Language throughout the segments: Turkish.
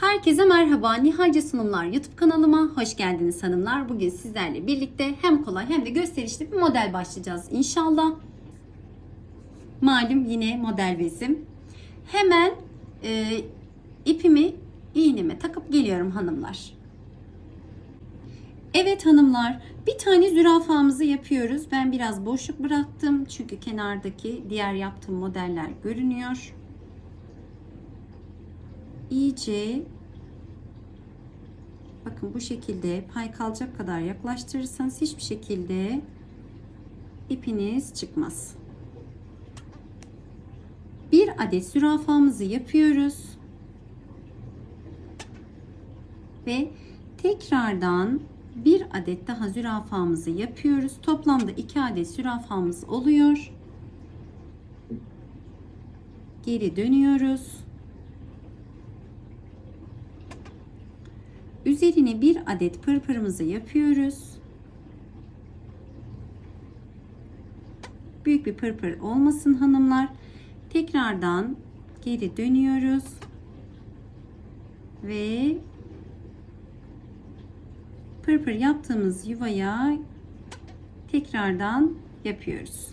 Herkese merhaba. Nihalce Sunumlar YouTube kanalıma hoş geldiniz hanımlar. Bugün sizlerle birlikte hem kolay hem de gösterişli bir model başlayacağız inşallah. Malum yine model bezim. Hemen e, ipimi iğneme takıp geliyorum hanımlar. Evet hanımlar bir tane zürafamızı yapıyoruz. Ben biraz boşluk bıraktım çünkü kenardaki diğer yaptığım modeller görünüyor iyice bakın bu şekilde pay kalacak kadar yaklaştırırsanız hiçbir şekilde ipiniz çıkmaz. Bir adet zürafamızı yapıyoruz. Ve tekrardan bir adet daha zürafamızı yapıyoruz. Toplamda iki adet zürafamız oluyor. Geri dönüyoruz. Üzerine bir adet pırpırımızı yapıyoruz. Büyük bir pırpır olmasın hanımlar. Tekrardan geri dönüyoruz. Ve pırpır yaptığımız yuvaya tekrardan yapıyoruz.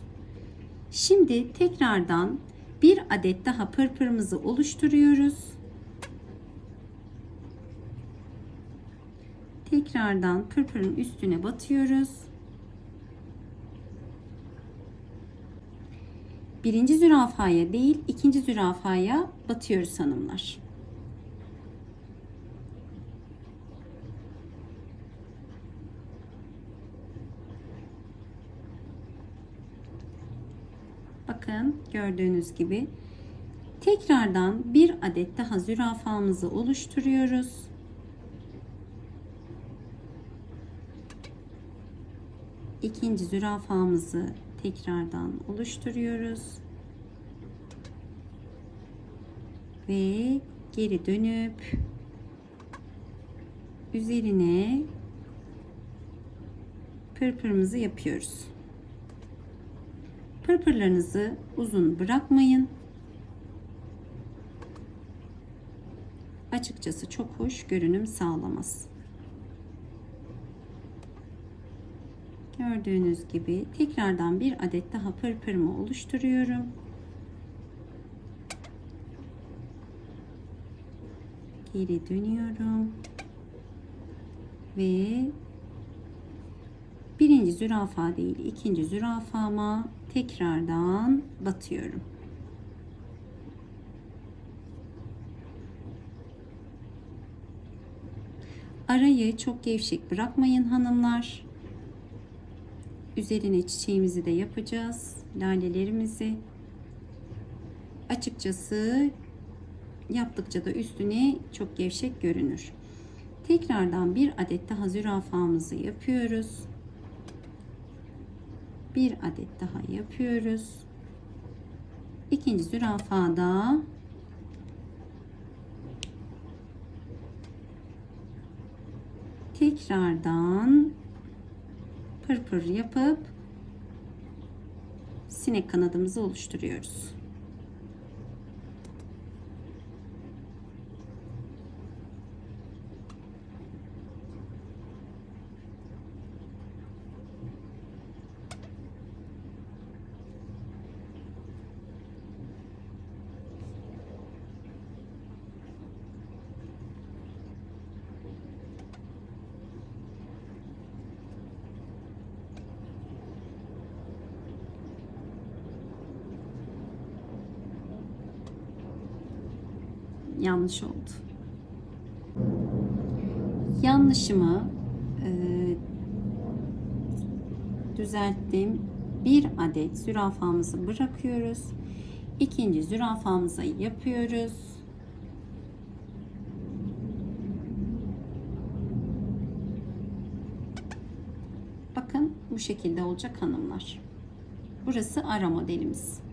Şimdi tekrardan bir adet daha pırpırımızı oluşturuyoruz. Tekrardan pırpırın üstüne batıyoruz. Birinci zürafaya değil ikinci zürafaya batıyoruz hanımlar. Bakın gördüğünüz gibi tekrardan bir adet daha zürafamızı oluşturuyoruz. İkinci zürafamızı tekrardan oluşturuyoruz. Ve geri dönüp üzerine pırpırımızı yapıyoruz. Pırpırlarınızı uzun bırakmayın. Açıkçası çok hoş görünüm sağlamaz. Gördüğünüz gibi tekrardan bir adet daha pırpırımı oluşturuyorum. Geri dönüyorum. Ve birinci zürafa değil ikinci zürafama tekrardan batıyorum. Arayı çok gevşek bırakmayın hanımlar. Üzerine çiçeğimizi de yapacağız. Lalelerimizi. Açıkçası yaptıkça da üstüne çok gevşek görünür. Tekrardan bir adet daha zürafamızı yapıyoruz. Bir adet daha yapıyoruz. İkinci zürafada tekrardan pırpır yapıp sinek kanadımızı oluşturuyoruz. Yanlış oldu. Yanlışımı e, düzelttim. Bir adet zürafamızı bırakıyoruz. İkinci zürafamızı yapıyoruz. Bakın bu şekilde olacak hanımlar. Burası ara modelimiz.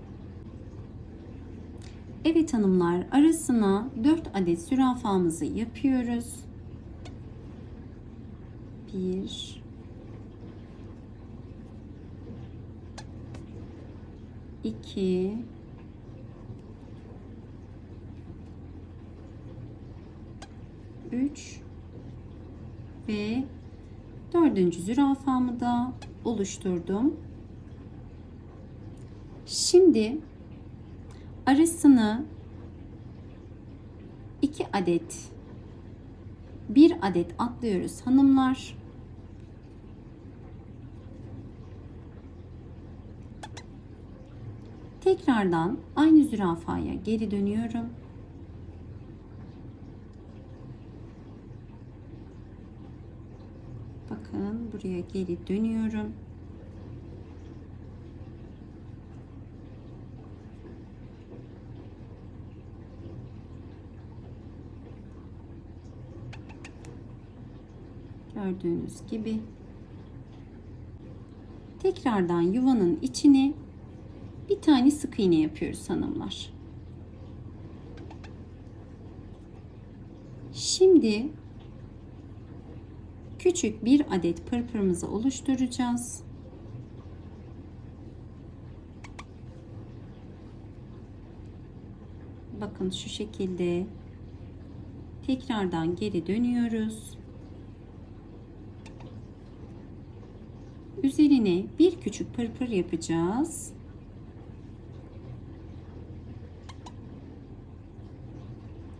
Evet hanımlar arasına 4 adet zürafamızı yapıyoruz. 1 2 3 3 ve dördüncü zürafamı da oluşturdum. Şimdi arasını 2 adet bir adet atlıyoruz hanımlar. Tekrardan aynı zürafaya geri dönüyorum. Bakın buraya geri dönüyorum. Gördüğünüz gibi tekrardan yuvanın içine bir tane sık iğne yapıyoruz hanımlar. Şimdi küçük bir adet pırpırımızı oluşturacağız. Bakın şu şekilde tekrardan geri dönüyoruz. Üzerine bir küçük pırpır yapacağız.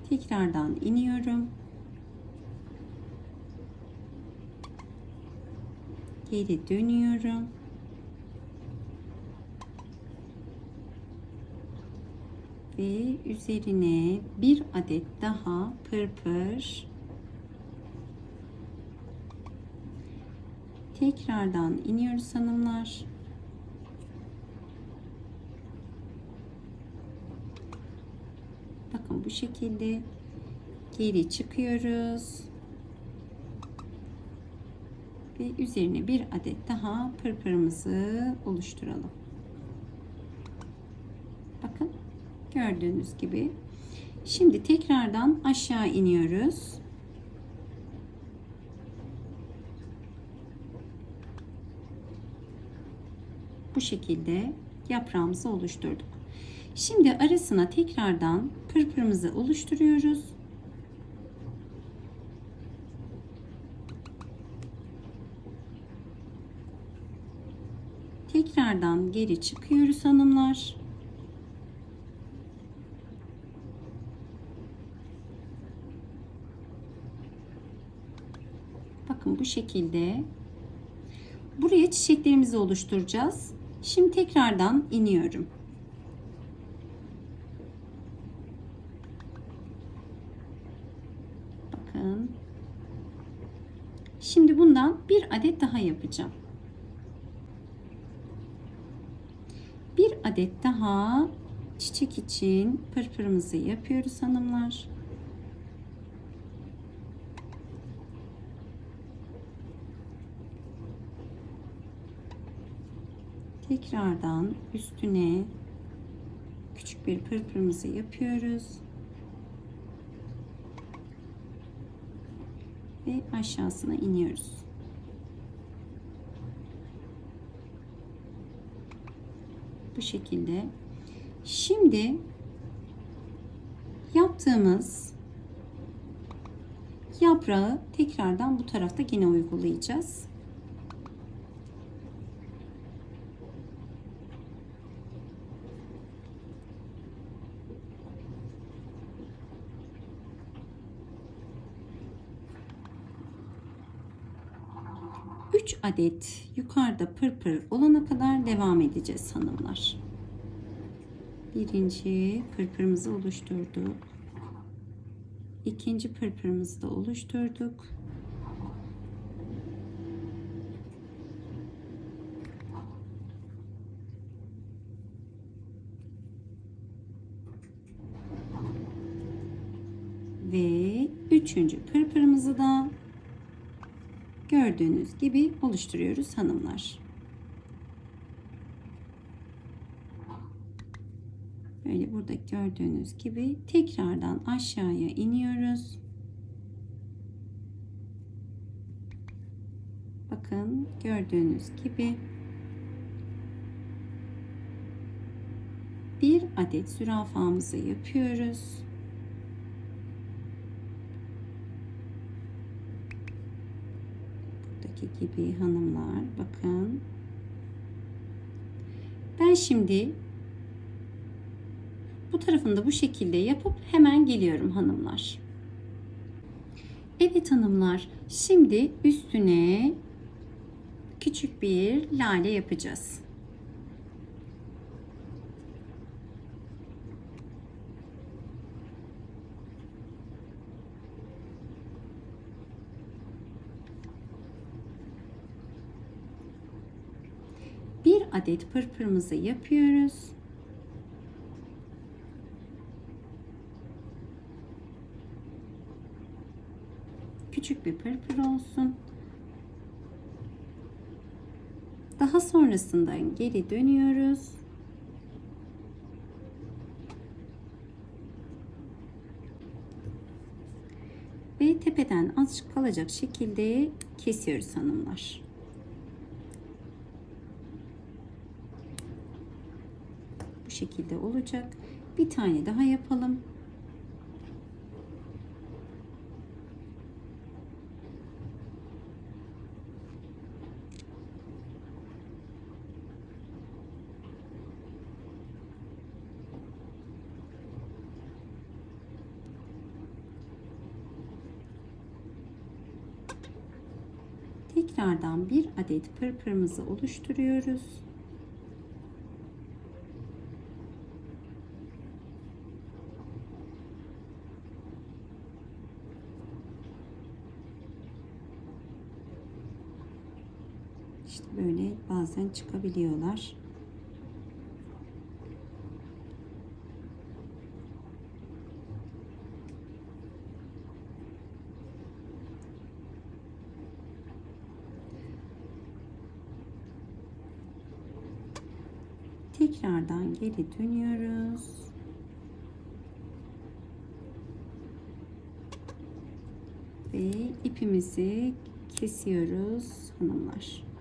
Tekrardan iniyorum. Geri dönüyorum. Ve üzerine bir adet daha pırpır Tekrardan iniyoruz hanımlar. Bakın bu şekilde geri çıkıyoruz. Ve üzerine bir adet daha pırpırımızı oluşturalım. Bakın gördüğünüz gibi. Şimdi tekrardan aşağı iniyoruz. Şekilde yaprağımızı oluşturduk. Şimdi arasına tekrardan pırpırımızı oluşturuyoruz. Tekrardan geri çıkıyoruz hanımlar. Bakın bu şekilde buraya çiçeklerimizi oluşturacağız. Şimdi tekrardan iniyorum. Bakın. Şimdi bundan bir adet daha yapacağım. Bir adet daha çiçek için pırpırımızı yapıyoruz hanımlar. Tekrardan üstüne küçük bir pırpırımızı yapıyoruz. Ve aşağısına iniyoruz. Bu şekilde. Şimdi yaptığımız yaprağı tekrardan bu tarafta yine uygulayacağız. 3 adet yukarıda pırpır olana kadar devam edeceğiz hanımlar. Birinci pırpırımızı oluşturduk. İkinci pırpırımızı da oluşturduk. Ve üçüncü pırpırımızı da gördüğünüz gibi oluşturuyoruz hanımlar. Böyle burada gördüğünüz gibi tekrardan aşağıya iniyoruz. Bakın gördüğünüz gibi bir adet zürafamızı yapıyoruz. Şuradaki gibi hanımlar bakın. Ben şimdi bu tarafını da bu şekilde yapıp hemen geliyorum hanımlar. Evet hanımlar, şimdi üstüne küçük bir lale yapacağız. Bir adet pırpırımızı yapıyoruz. Küçük bir pırpır olsun. Daha sonrasında geri dönüyoruz. Ve tepeden azıcık kalacak şekilde kesiyoruz hanımlar. Bu şekilde olacak. Bir tane daha yapalım. Tekrardan bir adet pırpırımızı oluşturuyoruz. İşte böyle bazen çıkabiliyorlar. Tekrardan geri dönüyoruz. Ve ipimizi kesiyoruz hanımlar.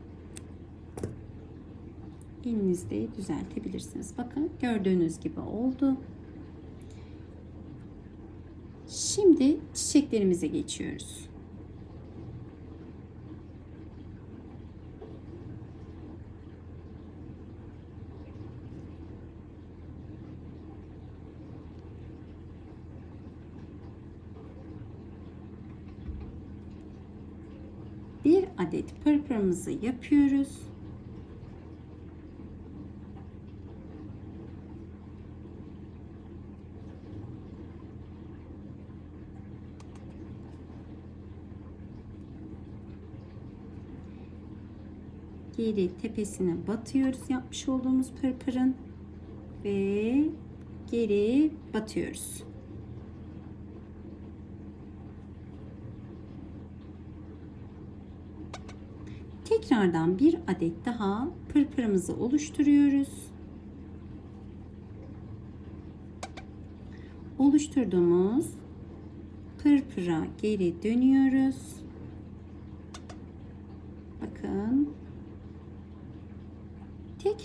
Elinizde düzeltebilirsiniz. Bakın gördüğünüz gibi oldu. Şimdi çiçeklerimize geçiyoruz. bir adet pırpırımızı yapıyoruz. Geri tepesine batıyoruz yapmış olduğumuz pırpırın ve geri batıyoruz. Tekrardan bir adet daha pırpırımızı oluşturuyoruz. Oluşturduğumuz pırpıra geri dönüyoruz. Bakın.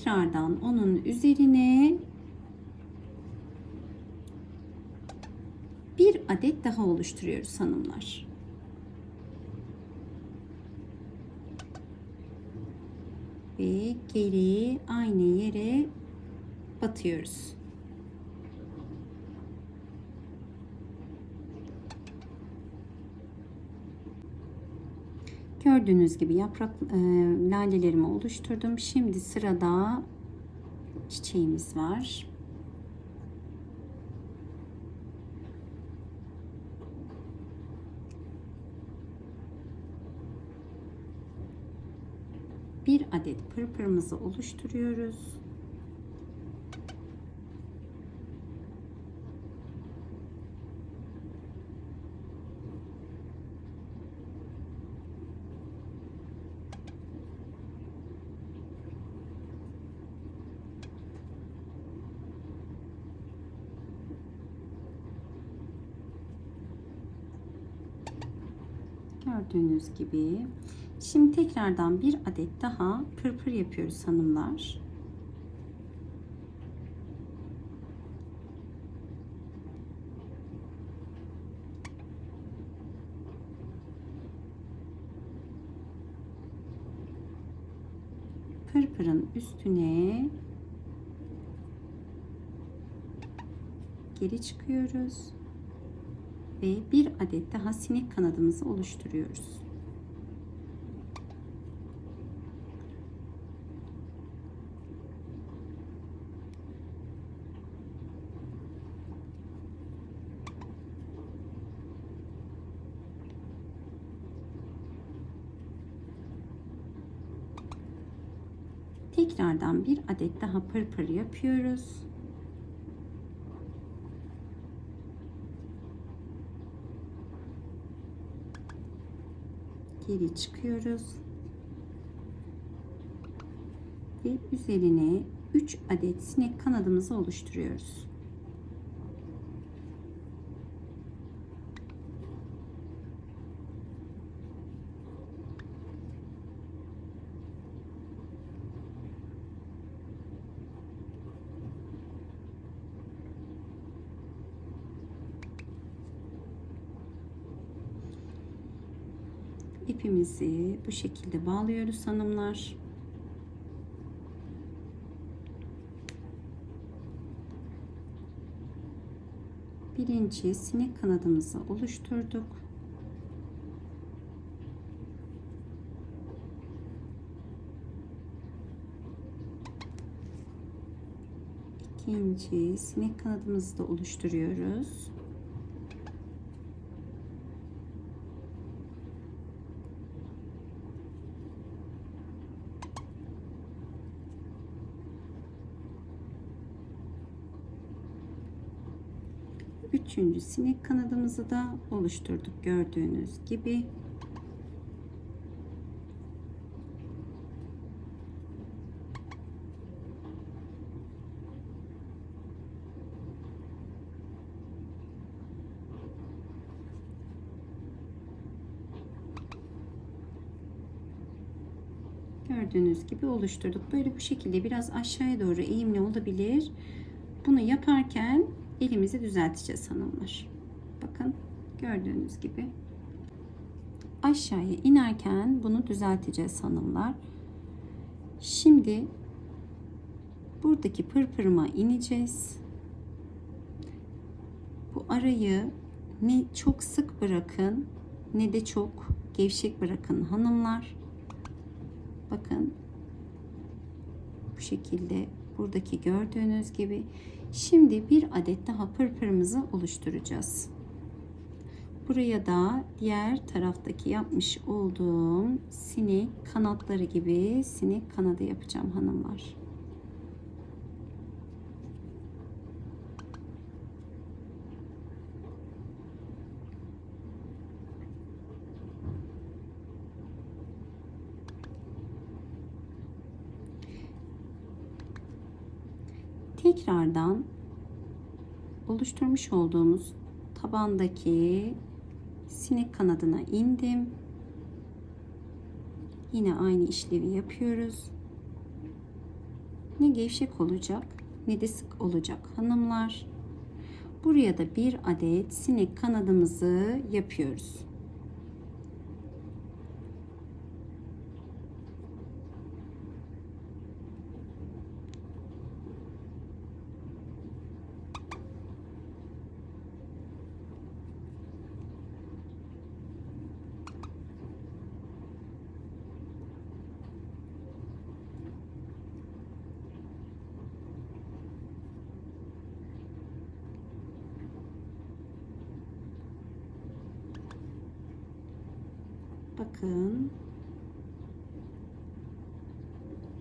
Tekrardan onun üzerine bir adet daha oluşturuyoruz hanımlar. ve geri aynı yere batıyoruz. Gördüğünüz gibi yaprak e, lalelerimi oluşturdum. Şimdi sırada çiçeğimiz var. bir adet pırpırımızı oluşturuyoruz. Gördüğünüz gibi Şimdi tekrardan bir adet daha pırpır yapıyoruz hanımlar. pırpırın üstüne geri çıkıyoruz ve bir adet daha sinek kanadımızı oluşturuyoruz. Tekrardan bir adet daha pırpır yapıyoruz. Geri çıkıyoruz. Ve üzerine 3 adet sinek kanadımızı oluşturuyoruz. İpimizi bu şekilde bağlıyoruz hanımlar. Birinci sinek kanadımızı oluşturduk. İkinci sinek kanadımızı da oluşturuyoruz. Üçüncü sinek kanadımızı da oluşturduk gördüğünüz gibi. Gördüğünüz gibi oluşturduk. Böyle bu şekilde biraz aşağıya doğru eğimli olabilir. Bunu yaparken elimizi düzelteceğiz hanımlar. Bakın gördüğünüz gibi aşağıya inerken bunu düzelteceğiz hanımlar. Şimdi buradaki pırpırıma ineceğiz. Bu arayı ne çok sık bırakın ne de çok gevşek bırakın hanımlar. Bakın bu şekilde buradaki gördüğünüz gibi Şimdi bir adet daha pırpırımızı oluşturacağız. Buraya da diğer taraftaki yapmış olduğum sinek kanatları gibi sinek kanadı yapacağım hanımlar. Tekrardan oluşturmuş olduğumuz tabandaki sinek kanadına indim. Yine aynı işlevi yapıyoruz. Ne gevşek olacak ne de sık olacak hanımlar. Buraya da bir adet sinek kanadımızı yapıyoruz. Bakın.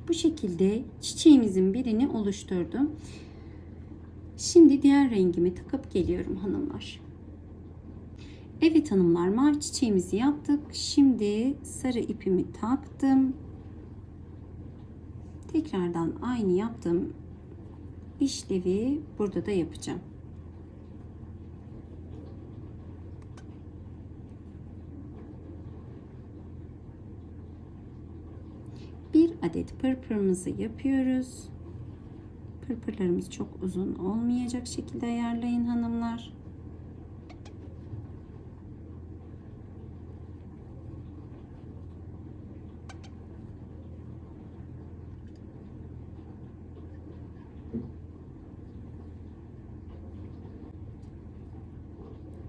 Bu şekilde çiçeğimizin birini oluşturdum. Şimdi diğer rengimi takıp geliyorum hanımlar. Evet hanımlar mavi çiçeğimizi yaptık. Şimdi sarı ipimi taktım. Tekrardan aynı yaptığım işlevi burada da yapacağım. adet pırpırımızı yapıyoruz. Pırpırlarımız çok uzun olmayacak şekilde ayarlayın hanımlar.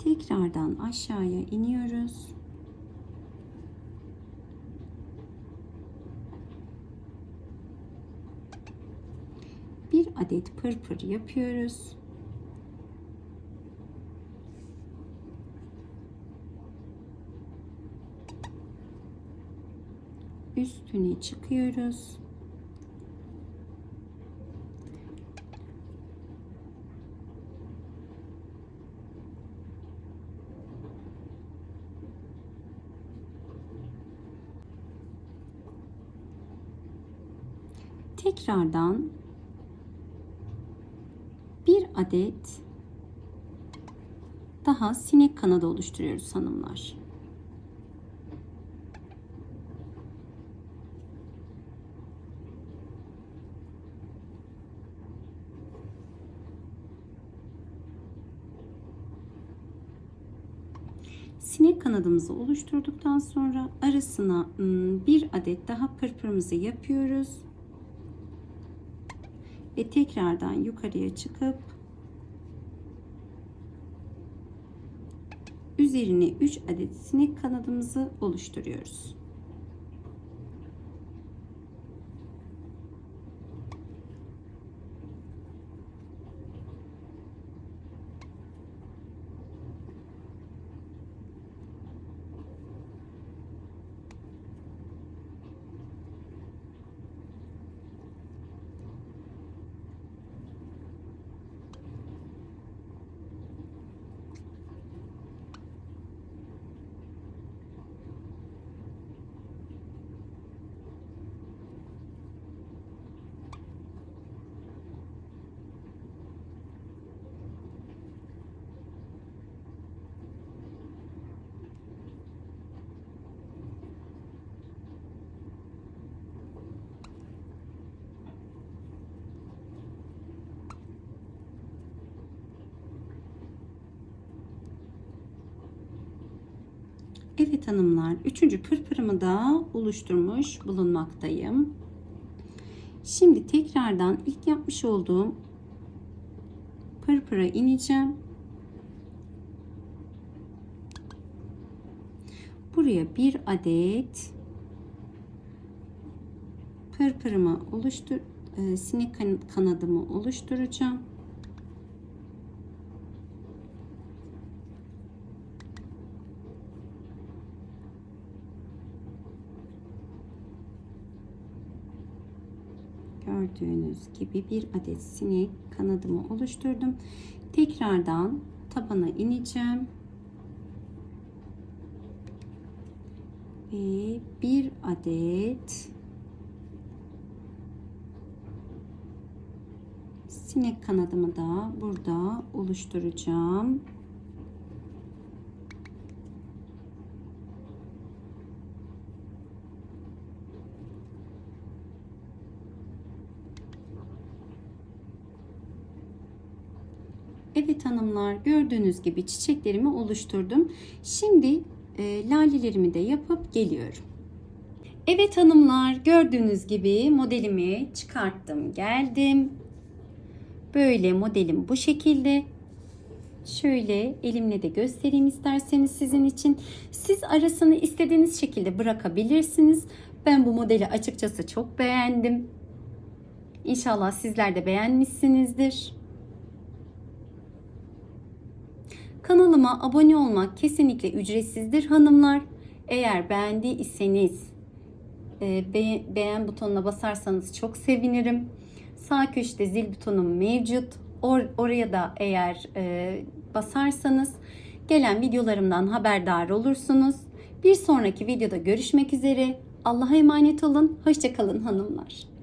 Tekrardan aşağıya iniyoruz. Adet pırpır yapıyoruz. Üstüne çıkıyoruz. Tekrardan adet daha sinek kanadı oluşturuyoruz hanımlar. Sinek kanadımızı oluşturduktan sonra arasına ım, bir adet daha pırpırımızı yapıyoruz. Ve tekrardan yukarıya çıkıp üzerine 3 adet sinek kanadımızı oluşturuyoruz. Evet hanımlar, üçüncü pırpırımı da oluşturmuş bulunmaktayım. Şimdi tekrardan ilk yapmış olduğum pırpıra ineceğim. Buraya bir adet pırpırımı oluştur, e, sinek kan- kanadımı oluşturacağım. Gördüğünüz gibi bir adet sinek kanadımı oluşturdum. Tekrardan tabana ineceğim. Ve bir adet sinek kanadımı da burada oluşturacağım. Evet hanımlar gördüğünüz gibi çiçeklerimi oluşturdum. Şimdi e, lalelerimi de yapıp geliyorum. Evet hanımlar gördüğünüz gibi modelimi çıkarttım geldim. Böyle modelim bu şekilde. Şöyle elimle de göstereyim isterseniz sizin için. Siz arasını istediğiniz şekilde bırakabilirsiniz. Ben bu modeli açıkçası çok beğendim. İnşallah sizler de beğenmişsinizdir. Kanalıma abone olmak kesinlikle ücretsizdir hanımlar. Eğer beğendiyseniz e, be- beğen butonuna basarsanız çok sevinirim. Sağ köşede zil butonum mevcut. Or- oraya da eğer e, basarsanız gelen videolarımdan haberdar olursunuz. Bir sonraki videoda görüşmek üzere. Allah'a emanet olun. Hoşçakalın hanımlar.